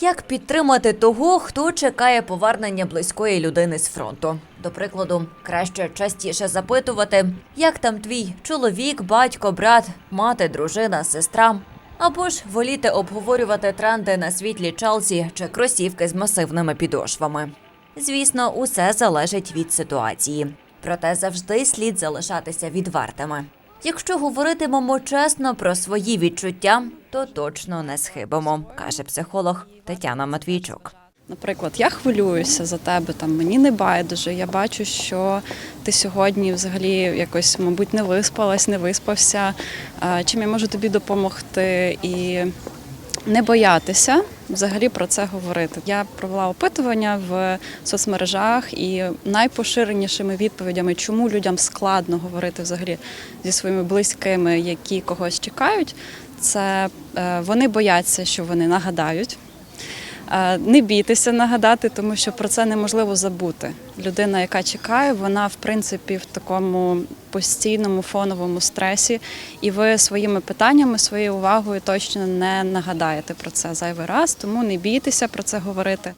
Як підтримати того, хто чекає повернення близької людини з фронту? До прикладу, краще частіше запитувати, як там твій чоловік, батько, брат, мати, дружина, сестра. Або ж воліти обговорювати тренди на світлі Челсі чи кросівки з масивними підошвами. Звісно, усе залежить від ситуації. Проте завжди слід залишатися відвертими. Якщо говоритимемо чесно про свої відчуття, то точно не схибимо, каже психолог Тетяна Матвійчук. Наприклад, я хвилююся за тебе, там мені не байдуже. Я бачу, що ти сьогодні взагалі якось, мабуть, не виспалась, не виспався. Чим я можу тобі допомогти і не боятися взагалі про це говорити. Я провела опитування в соцмережах і найпоширенішими відповідями, чому людям складно говорити взагалі зі своїми близькими, які когось чекають, це е, вони бояться, що вони нагадають. Е, Не бійтеся нагадати, тому що про це неможливо забути. Людина, яка чекає, вона в принципі в такому постійному фоновому стресі, і ви своїми питаннями, своєю увагою точно не нагадаєте про це зайвий раз, тому не бійтеся про це говорити.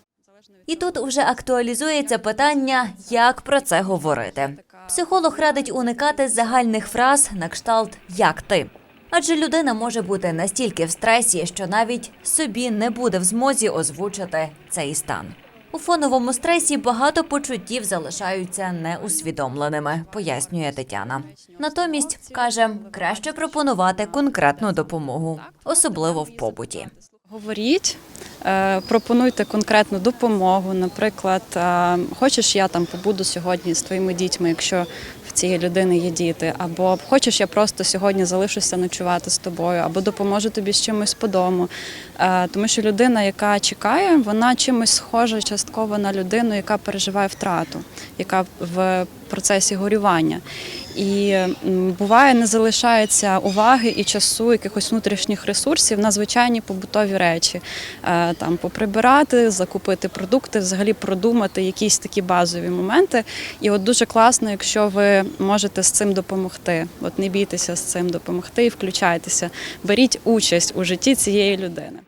І тут вже актуалізується питання, як про це говорити. Психолог радить уникати загальних фраз на кшталт як ти. Адже людина може бути настільки в стресі, що навіть собі не буде в змозі озвучити цей стан. У фоновому стресі багато почуттів залишаються неусвідомленими, пояснює Тетяна. Натомість каже, краще пропонувати конкретну допомогу, особливо в побуті. Говоріть, е, пропонуйте конкретну допомогу. Наприклад, е, хочеш, я там побуду сьогодні з твоїми дітьми, якщо цієї людини є діти, або хочеш, я просто сьогодні залишуся ночувати з тобою, або допоможу тобі з чимось по дому. Е, Тому що людина, яка чекає, вона чимось схожа частково на людину, яка переживає втрату, яка в процесі горювання. І буває, не залишається уваги і часу, якихось внутрішніх ресурсів на звичайні побутові речі. Е, Там поприбирати, закупити продукти, взагалі продумати якісь такі базові моменти. І от дуже класно, якщо ви можете з цим допомогти. От не бійтеся з цим допомогти і включайтеся, беріть участь у житті цієї людини.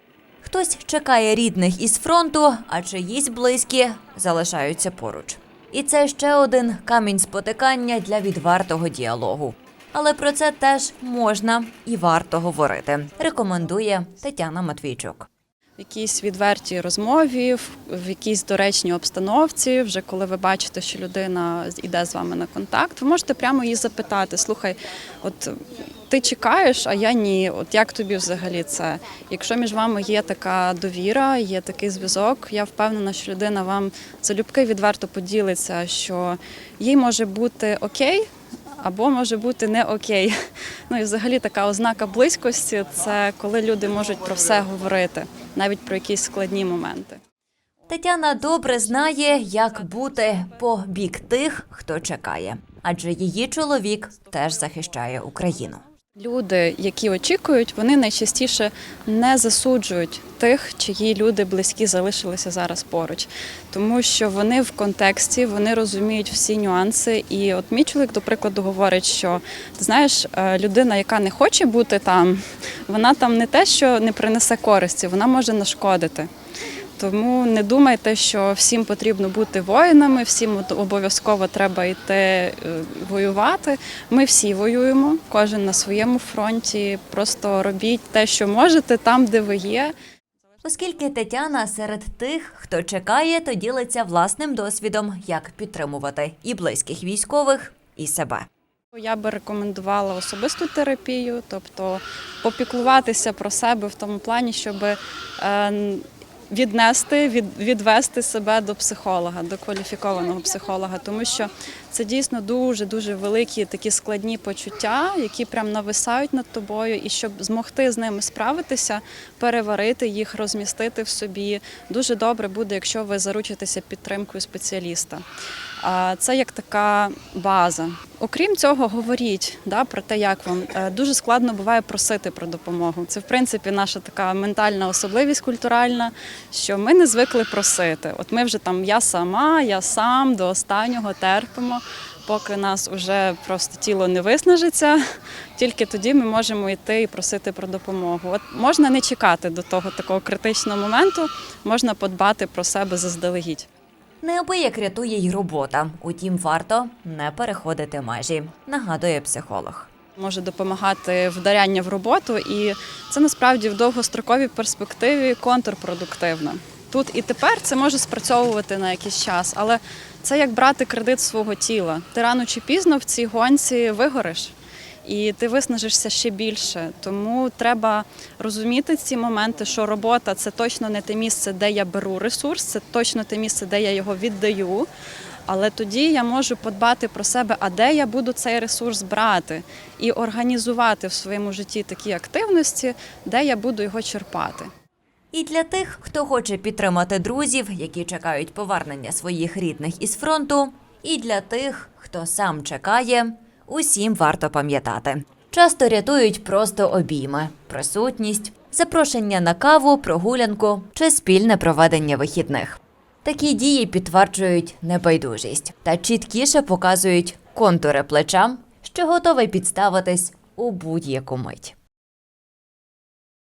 Хтось чекає рідних із фронту, а чиїсь близькі залишаються поруч. І це ще один камінь спотикання для відвертого діалогу. Але про це теж можна і варто говорити, рекомендує Тетяна Матвійчук. В якійсь відвертій розмові, в- якійсь доречній обстановці, вже коли ви бачите, що людина йде з вами на контакт, ви можете прямо її запитати: слухай, от ти чекаєш, а я ні. От як тобі взагалі це? Якщо між вами є така довіра, є такий зв'язок, я впевнена, що людина вам залюбки відверто поділиться, що їй може бути окей. Або може бути не окей. Ну і взагалі така ознака близькості це коли люди можуть про все говорити, навіть про якісь складні моменти. Тетяна добре знає, як бути по бік тих, хто чекає, адже її чоловік теж захищає Україну. Люди, які очікують, вони найчастіше не засуджують тих, чиї люди близькі залишилися зараз поруч, тому що вони в контексті, вони розуміють всі нюанси. І от мій чоловік, до прикладу, говорить, що ти знаєш, е, людина, яка не хоче бути там, вона там не те, що не принесе користі, вона може нашкодити. Тому не думайте, що всім потрібно бути воїнами, всім обов'язково треба йти е, воювати. Ми всі воюємо, кожен на своєму фронті. Просто робіть те, що можете, там, де ви є. Оскільки Тетяна серед тих, хто чекає, то ділиться власним досвідом, як підтримувати і близьких військових, і себе. Я би рекомендувала особисту терапію, тобто попіклуватися про себе в тому плані, щоб е, віднести, від, відвести себе до психолога, до кваліфікованого психолога, тому що це дійсно дуже дуже великі такі складні почуття, які прям нависають над тобою, і щоб змогти з ними справитися, переварити їх, розмістити в собі. Дуже добре буде, якщо ви заручитеся підтримкою спеціаліста. Це як така база. Окрім цього, говоріть да, про те, як вам Е, дуже складно буває просити про допомогу. Це в принципі наша така ментальна особливість культуральна, що ми не звикли просити. От ми вже там я сама, я сам до останнього терпимо. Поки нас уже просто тіло не виснажиться, тільки тоді ми можемо йти і просити про допомогу. От можна не чекати до того такого критичного моменту, можна подбати про себе заздалегідь. Неабияк рятує й робота. Утім, варто не переходити межі, нагадує психолог. може допомагати вдаряння в роботу, і це насправді в довгостроковій перспективі контрпродуктивно. Тут і тепер це може спрацьовувати на якийсь час, але це як брати кредит свого тіла. Ти рано чи пізно в цій гонці вигориш. І ти виснажишся ще більше. Тому треба розуміти ці моменти, що робота це точно не те місце, де я беру ресурс, це точно те місце, де я його віддаю. Але тоді я можу подбати про себе, а де я буду цей ресурс брати, і організувати в своєму житті такі активності, де я буду його черпати. І для тих, хто хоче підтримати друзів, які чекають повернення своїх рідних із фронту, і для тих, хто сам чекає, усім варто пам'ятати. Часто рятують просто обійми, присутність, запрошення на каву, прогулянку чи спільне проведення вихідних. Такі дії підтверджують небайдужість та чіткіше показують контури плечам, що готовий підставитись у будь-яку мить.